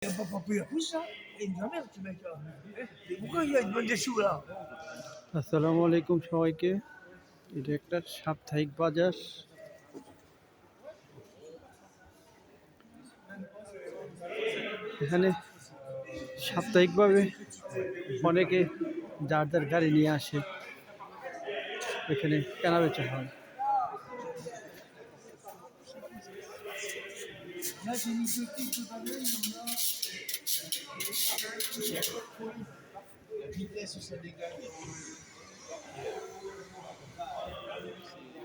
pas, pas pu plus ça. Il me dit, ah, merde, ce mec-là. Et pourquoi il a une bonne des sous là আসসালামু সবাইকে এটা একটা সাপ্তাহিক বাজার এখানে সাপ্তাহিকভাবে অনেকে যার যার গাড়ি নিয়ে আসে এখানে কেনা বেচা হয়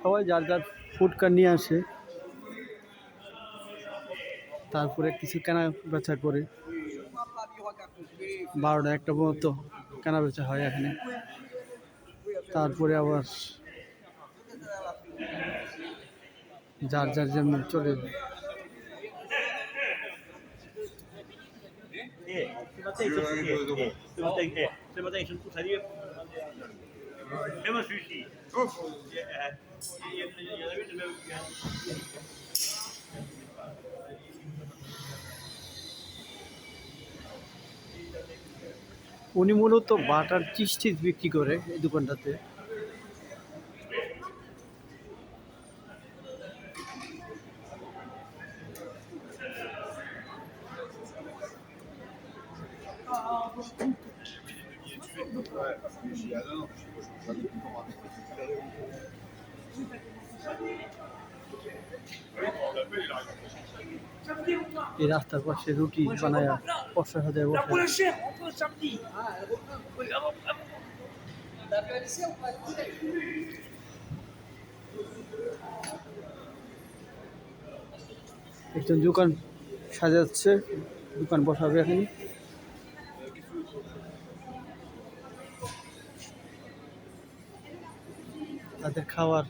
সবাই যার যার ফুড কার নিয়ে আসে, তারপরে কিছু কেনা বেচা করে। বারোটা একটা পর্যন্ত কেনা বেচা হয় এখানে। তারপরে আবার যার যার যেমন চলে যায় Eh, matin, ils sont eh, eh, ce matin, eh, ce matin, ils sont tous allés. Même celui-ci. Eh, eh, Il y en a- il y en a une de même. উনি মূলত বাটার চিজ টিজ বিক্রি করে এই দোকানটাতে এই রাস্তার পাশে রুটি বানায় পশা সাজায় বসে. একজন দোকান সাজাচ্ছে দোকান বসাবে এখানে তাদের খাবার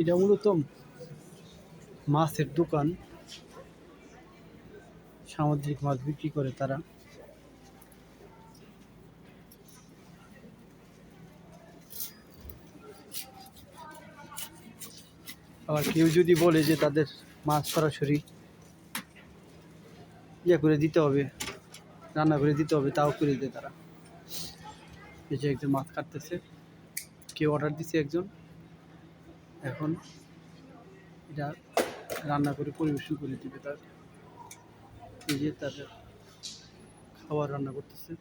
এটা মূলত মাছের দোকান। সামুদ্রিক মাছ বিক্রি করে তারা। আবার কেউ যদি বলে যে তাদের মাছ সরাসরি ইয়ে করে দিতে হবে, রান্না করে দিতে হবে, তাও করে দেয় তারা। এই যে একজন মাছ কাটতেছে। কেউ অর্ডার দিছে একজন। এখন এটা রান্না করে পরিবেশন করে দিবে তার। যে তাদের খাবার রান্না করতেছে।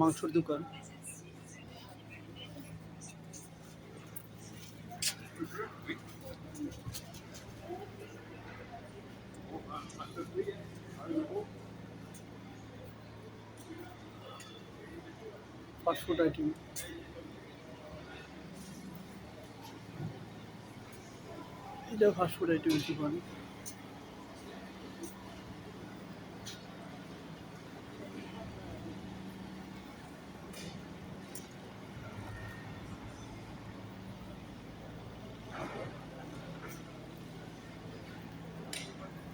মাংসর দোকান। ফাস্টফুড আইটেম এটা ফাস্টফুড আইটেম দোকান